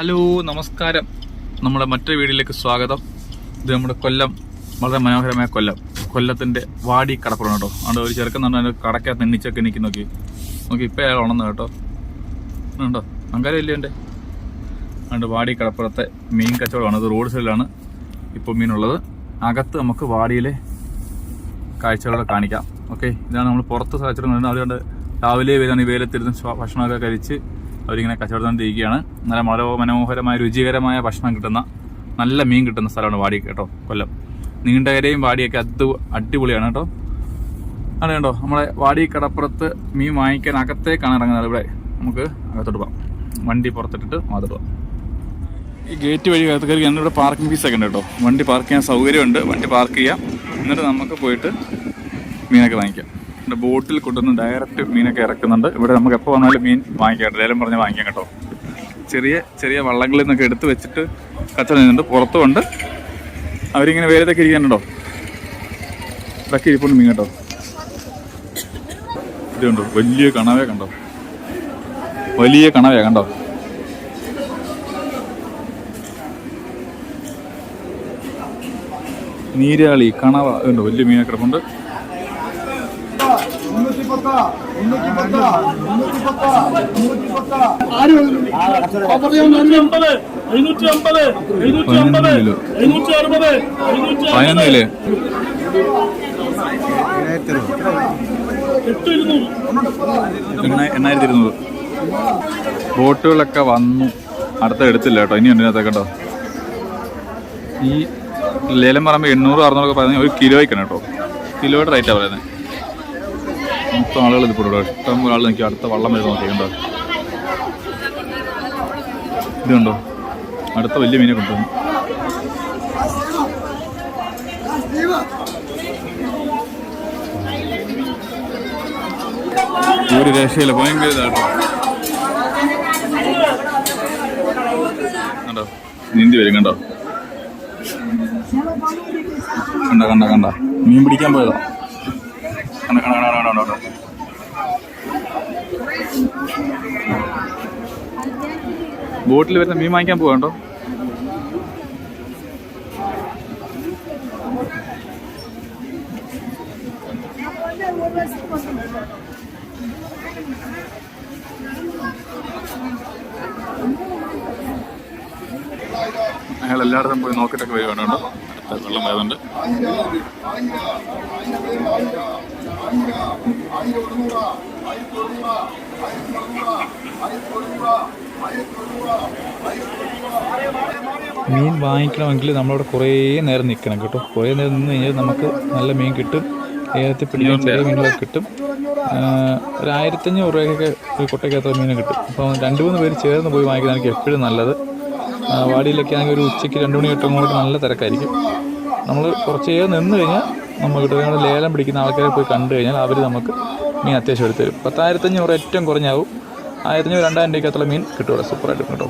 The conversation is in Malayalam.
ഹലോ നമസ്കാരം. നമ്മുടെ മറ്റൊരു വീഡിയോയിലേക്ക് സ്വാഗതം. ഇത് നമ്മുടെ കൊല്ലം വളരെ മനോഹരമായ കൊല്ലം. കൊല്ലത്തിന്റെ വാടി കടപ്പുറം കേട്ടോ. അതുകൊണ്ട് ഒരു ചെറുക്കൻ തന്നെ അതിന്റെ കടക്കകത്ത് എണ്ണിച്ചൊക്കെ എനിക്ക് നോക്കി. നോക്കി ഇപ്പം അയാൾ ഉണർന്നു കേട്ടോ. ഉണ്ടോ? ഇല്ലേ എന്റെ അതുകൊണ്ട് വാടി കടപ്പുറത്തെ മീൻ കച്ചവടമാണ്. ഇത് റോഡ് സൈഡിലാണ് ഇപ്പോൾ മീനുള്ളത്. അകത്ത് നമുക്ക് വാടിയിലെ കാഴ്ചകളൊക്കെ കാണിക്കാം. ഓക്കെ ഇതാണ് നമ്മൾ പുറത്ത് സാധിച്ചിരുന്നത് അതുകൊണ്ട് രാവിലെ വരുന്ന ഈ വെയിലത്തിരുന്ന് ഭക്ഷണമൊക്കെ കഴിച്ച് അവരിങ്ങനെ കച്ചവടത്തിരിക്കുകയാണ് നല്ല വളരെ മനോഹരമായ രുചികരമായ ഭക്ഷണം കിട്ടുന്ന നല്ല മീൻ കിട്ടുന്ന സ്ഥലമാണ് വാടി കേട്ടോ കൊല്ലം. നീണ്ടകരയും വാടിയൊക്കെ അത് അടിപൊളിയാണ് കേട്ടോ. അവിടെ കേട്ടോ നമ്മളെ വാടി കടപ്പുറത്ത് മീൻ വാങ്ങിക്കാൻ അകത്തേക്കാണ് ഇറങ്ങുന്നത്. ഇവിടെ നമുക്ക് അകത്തോട്ട് പോകാം. വണ്ടി പുറത്തിട്ടിട്ട് അകത്തോട്ട് ഈ ഗേറ്റ് വഴി അകത്ത് കയറി ഇവിടെ പാർക്കിംഗ് ഫീസൊക്കെ ഉണ്ട് കേട്ടോ. വണ്ടി പാർക്ക് ചെയ്യാൻ സൗകര്യമുണ്ട്. വണ്ടി പാർക്ക് ചെയ്യാം. എന്നിട്ട് നമുക്ക് പോയിട്ട് മീനൊക്കെ വാങ്ങിക്കാം. ബോട്ടിൽ കൊണ്ടുവന്ന് ഡയറക്റ്റ് മീനൊക്കെ ഇറക്കുന്നുണ്ട്. ഇവിടെ നമുക്ക് എപ്പോൾ വന്നാലും മീൻ വാങ്ങിക്കാം ലേലം പറഞ്ഞ് വാങ്ങിക്കാം കേട്ടോ. ചെറിയ ചെറിയ വള്ളങ്ങളിൽ നിന്നൊക്കെ എടുത്ത് വെച്ചിട്ട് കച്ചവടം ചെയ്യുന്നുണ്ട്. പുറത്തുമുണ്ട്. അവരിങ്ങനെ വേലത്തൊക്കെ ഇരിക്കാനുണ്ടോ ഇതൊക്കെ ഇരിപ്പുണ്ട് മീൻ കേട്ടോ. ഇത് കണ്ടോ? വലിയ കണവേ കണ്ടോ? വലിയ കണവേ കണ്ടോ? നീരാളി കണവ ഉണ്ടോ വലിയ മീനൊക്കെ കിടപ്പുണ്ട്. എണ്ണായിരത്തി ഇരുന്നൂറ്. ബോട്ടുകളൊക്കെ വന്നു. അടുത്ത എടുത്തില്ല കേട്ടോ. ഇനി ഉണ്ട് കേട്ടോ ഈ ലേലം പറയുമ്പോൾ എണ്ണൂറ് അറുന്നൂറൊക്കെ പറയുന്നത് ഒരു കിലോയ്ക്കാണ് കേട്ടോ. കിലോയുടെ റേറ്റാണ് പറയുന്നത് മൊത്തം ആളുകൾ ഇത് ഇവിടെ ഇഷ്ടം ഒരാൾ ആൾ നിൽക്കും അടുത്ത വള്ളം വരുന്ന നോക്കിയുണ്ടോ ഇതുണ്ടോ അടുത്ത വലിയ മീനെ കൊണ്ടുവന്നു. ഒരു രക്ഷയില്ല. ഭയങ്കര ഇതാട്ടോ കണ്ടോ? നീന്തി വരും കണ്ടോ? കണ്ട കണ്ട കണ്ട? മീൻ പിടിക്കാൻ പോയതാ. കണ്ട കണ്ട കണ്ട കണ്ട കണ്ട ബോട്ടിൽ വരുന്ന മീൻ വാങ്ങിക്കാൻ പോകണ്ടോ അയാൾ എല്ലായിടത്തും പോയി നോക്കിയിട്ടൊക്കെ വരുവാണ് വെള്ളം വരുന്നുണ്ട് മീൻ വാങ്ങിക്കണമെങ്കിൽ നമ്മളവിടെ കുറേ നേരം നിൽക്കണം കേട്ടോ. കുറേ നേരം നിന്ന് കഴിഞ്ഞാൽ നമുക്ക് നല്ല മീൻ കിട്ടും. ഏലത്തിൽ പിടിക്കാൻ ചെറിയ മീനുകളൊക്കെ കിട്ടും. ഒരു ആയിരത്തഞ്ഞൂറ് രൂപയ്ക്കൊക്കെ ഒരു കൊട്ടയ്ക്കകത്ത് മീൻ കിട്ടും. അപ്പം രണ്ട് മൂന്ന് പേര് ചേർന്ന് പോയി വാങ്ങിക്കുന്നതായിരിക്കും എപ്പോഴും നല്ലത്. വാടിയിലൊക്കെ ആണെങ്കിൽ ഒരു ഉച്ചയ്ക്ക് രണ്ട് മണി എട്ടും കൂടി നല്ല തിരക്കായിരിക്കും. നമ്മൾ കുറച്ച് നേരം നിന്ന് കഴിഞ്ഞാൽ നമുക്ക് കിട്ടും ലേലം പിടിക്കുന്ന ആൾക്കാരെ പോയി കണ്ടു കഴിഞ്ഞാൽ അവർ നമുക്ക് മീൻ അത്യാവശ്യം എടുത്തു തരും. പത്തായിരത്തഞ്ഞൂറ് ഏറ്റവും കുറഞ്ഞാവും. ആയിരത്തഞ്ഞൂറ് രണ്ടായിരം രൂപയ്ക്കകത്തുള്ള മീൻ കിട്ടുമല്ലോ സൂപ്പറായിട്ട് കേട്ടോ.